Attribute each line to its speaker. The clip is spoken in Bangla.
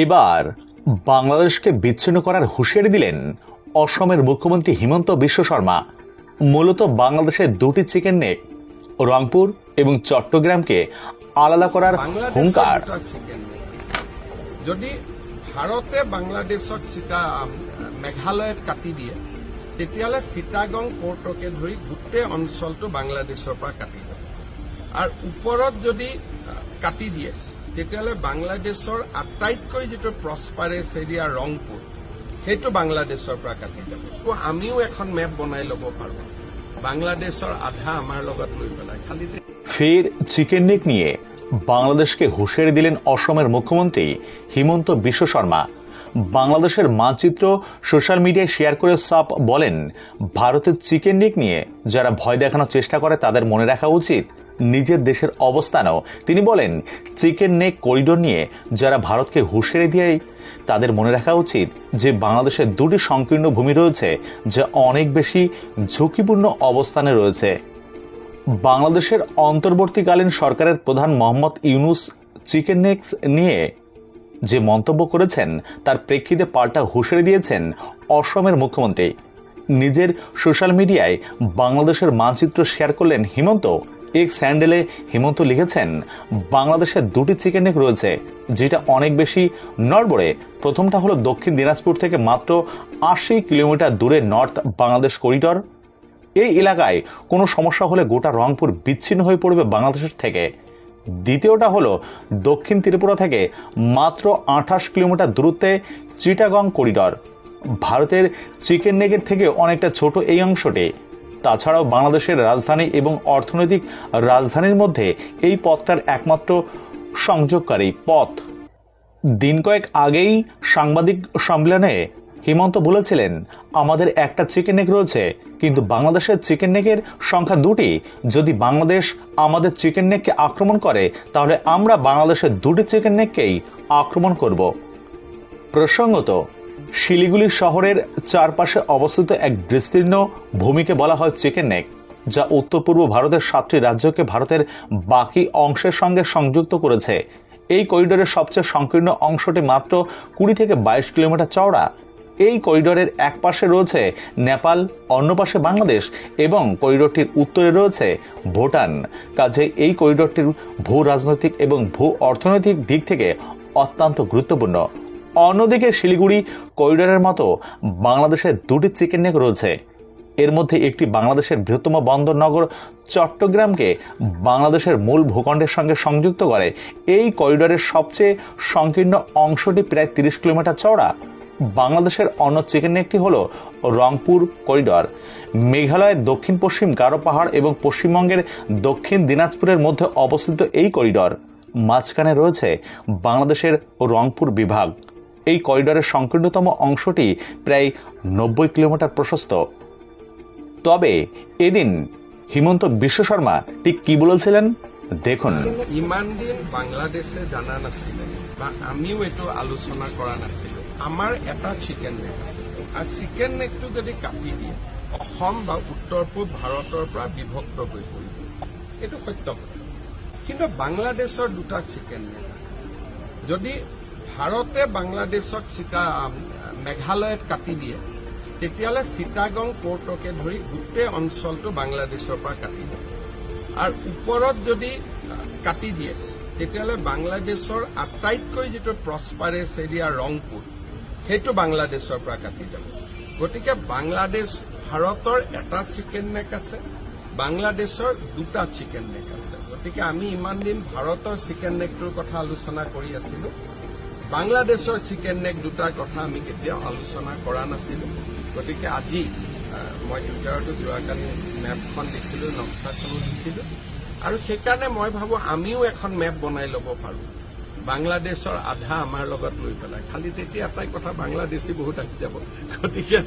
Speaker 1: এবার বাংলাদেশকে বিচ্ছিন্ন করার হুঁশিয়ারি দিলেন অসমের মুখ্যমন্ত্রী হিমন্ত বিশ্ব শর্মা। মূলত বাংলাদেশের দুটি চিকেন নেক রংপুর এবং চট্টগ্রামকে আলাদা করার হুঙ্কার।
Speaker 2: যদি ভাৰতে বাংলাদেশক চিটা মেঘালয়ত কাটি দিয়ে তেতিয়াহ'লে চিটাগং পৰ্টকে ধৰি গোটেই অঞ্চলটো বাংলাদেশৰ পৰা কাটি দিয়ে। আৰু ওপৰত যদি কাটি দিয়ে তেতিয়াহ'লে বাংলাদেশৰ আটাইতকৈ যিটো প্ৰস্পাৰেছ এৰিয়া ৰংপুৰ, সেইটো বাংলাদেশৰ পৰা কাটি যাব। তো আমিও এখন মেপ বনাই ল'ব পাৰোঁ। বাংলাদেশৰ আধা আমাৰ লগত লৈ পেলাই খালি
Speaker 1: ফের চিকেন নেক নিয়ে বাংলাদেশকে হুঁশিয়ারি দিলেন অসমের মুখ্যমন্ত্রী হিমন্ত বিশ্ব শর্মা বাংলাদেশের মানচিত্র সোশ্যাল মিডিয়ায় শেয়ার করে সাপ বলেন, ভারতের চিকেন নেক নিয়ে যারা ভয় দেখানোর চেষ্টা করে তাদের মনে রাখা উচিত। নিজের দেশের অবস্থানও। তিনি বলেন, চিকেন নেক করিডোর নিয়ে যারা ভারতকে হুঁশিয়ারি দিয়ে তাদের মনে রাখা উচিত যে বাংলাদেশের দুটি সংকীর্ণ ভূমি রয়েছে যা অনেক বেশি ঝুঁকিপূর্ণ অবস্থানে রয়েছে। বাংলাদেশের অন্তর্বর্তীকালীন সরকারের প্রধান মোহাম্মদ ইউনুস চিকেন নেক্স নিয়ে যে মন্তব্য করেছেন, তার প্রেক্ষিতে পাল্টা হুঁশিয়ারি দিয়েছেন অসমের মুখ্যমন্ত্রী। নিজের সোশ্যাল মিডিয়ায় বাংলাদেশের মানচিত্র শেয়ার করলেন হিমন্ত। এক্স হ্যান্ডেলে হিমন্ত লিখেছেন বাংলাদেশের দুটি চিকেন নেক রয়েছে, যেটা অনেক বেশি নড়বড়ে। প্রথমটা হলো দক্ষিণ দিনাজপুর থেকে মাত্র আশি কিলোমিটার দূরে নর্থ বাংলাদেশ করিডর। এই এলাকায় কোনো সমস্যা হলে গোটা রংপুর বিচ্ছিন্ন হয়ে পড়বে বাংলাদেশের থেকে। দ্বিতীয়টা হলো দক্ষিণ ত্রিপুরা থেকে মাত্র আঠাশ কিলোমিটার দূরত্বে চিটাগং করিডর। ভারতের চিকেন নেগের থেকে অনেকটা ছোট এই অংশটি। তাছাড়াও বাংলাদেশের রাজধানী এবং অর্থনৈতিক রাজধানীর মধ্যে এই পথটার একমাত্র সংযোগকারী পথ। দিন কয়েক আগেই সাংবাদিক সম্মেলনে হিমন্ত বলেছিলেন, আমাদের একটা চিকেন নেক রয়েছে, কিন্তু বাংলাদেশের চিকেন নেকের সংখ্যা দুটি। যদি বাংলাদেশ আমাদের চিকেন নেককে আক্রমণ করে, তাহলে আমরা বাংলাদেশের দুটি চিকেন নেককেই আক্রমণ করব। প্রসঙ্গত শিলিগুড়ি শহরের চারপাশে অবস্থিত এক বিস্তীর্ণ ভূমিকে বলা হয় চিকেন নেক, যা উত্তর পূর্ব ভারতের সাতটি রাজ্যকে ভারতের বাকি অংশের সঙ্গে সংযুক্ত করেছে। এই করিডোরের সবচেয়ে সংকীর্ণ অংশটি মাত্র কুড়ি থেকে বাইশ কিলোমিটার চওড়া। এই করিডোরের এক পাশে রয়েছে নেপাল, অন্য পাশে বাংলাদেশ এবং করিডোরটির উত্তরে রয়েছে ভুটান। কাজে এই করিডোরটির ভূ রাজনৈতিক এবং ভূ অর্থনৈতিক দিক থেকে অত্যন্ত গুরুত্বপূর্ণ। অন্যদিকে শিলিগুড়ি করিডোরের মতো বাংলাদেশের দুটি চিকেন নেক রয়েছে। এর মধ্যে একটি বাংলাদেশের বৃহত্তম বন্দর নগর চট্টগ্রামকে বাংলাদেশের মূল ভূখণ্ডের সঙ্গে সংযুক্ত করে। এই করিডোরের সবচেয়ে সংকীর্ণ অংশটি প্রায় তিরিশ কিলোমিটার চওড়া। বাংলাদেশের অন্য চিকেন নেকটি হল রংপুর করিডর। মেঘালয়ের দক্ষিণ পশ্চিম গারো পাহাড় এবং পশ্চিমবঙ্গের দক্ষিণ দিনাজপুরের মধ্যে অবস্থিত এই করিডর। মাঝখানে রয়েছে বাংলাদেশের রংপুর বিভাগ। এই করিডরের সংকীর্ণতম অংশটি প্রায় নব্বই কিলোমিটার প্রশস্ত। তবে এদিন হিমন্ত বিশ্ব শর্মা ঠিক কি বলেছিলেন? দেখুন।
Speaker 2: ইমান দিন বাংলাদেশে জানা নাছিলে বা আমিও এইটো আলোচনা কৰা নাছিলো। আমাৰ এটা চিকেন নেক আছে। আৰু চিকেন নেকটো যদি কাটি দিয়ে, অসম বা উত্তৰ পূব ভাৰতৰ পৰা বিভক্ত হৈ পৰিব এইটো সত্য কথা। কিন্তু বাংলাদেশৰ দুটা চিকেন নেক আছে। যদি ভাৰতে বাংলাদেশক চিটা মেঘালয়ত কাটি দিয়ে, তেতিয়াহ'লে চিটাগং পৰ্টকে ধৰি গোটেই অঞ্চলটো বাংলাদেশৰ পৰা কাটি দিব আৰু ওপৰত যদি কাটি দিয়ে, তেতিয়াহ'লে বাংলাদেশৰ আটাইতকৈ যিটো প্ৰস্পাৰেছ এৰিয়া ৰংপুৰ, সেইটো বাংলাদেশৰ পৰা কাটি যাব। গতিকে বাংলাদেশ, ভাৰতৰ এটা চিকেন নেক আছে, বাংলাদেশৰ দুটা চিকেন নেক আছে। গতিকে আমি ইমান দিন ভাৰতৰ চিকেন নেকটোৰ কথা আলোচনা কৰি আছিলো। বাংলাদেশৰ চিকেন নেক দুটাৰ কথা আমি কেতিয়াও আলোচনা কৰা নাছিলো। গতিকে আজি মই টুইটাৰতো যোৱাকালি মেপখন দিছিলো নক্সাখনো দিছিলো। আৰু সেইকাৰণে মই ভাবো আমিও এখন মেপ বনাই ল'ব পাৰোঁ। বাংলাদেশৰ আধা আমাৰ লগত লৈ পেলাই। খালি তেতিয়া এটাই কথা বাংলাদেশী বহুত আহি যাব। গতিকে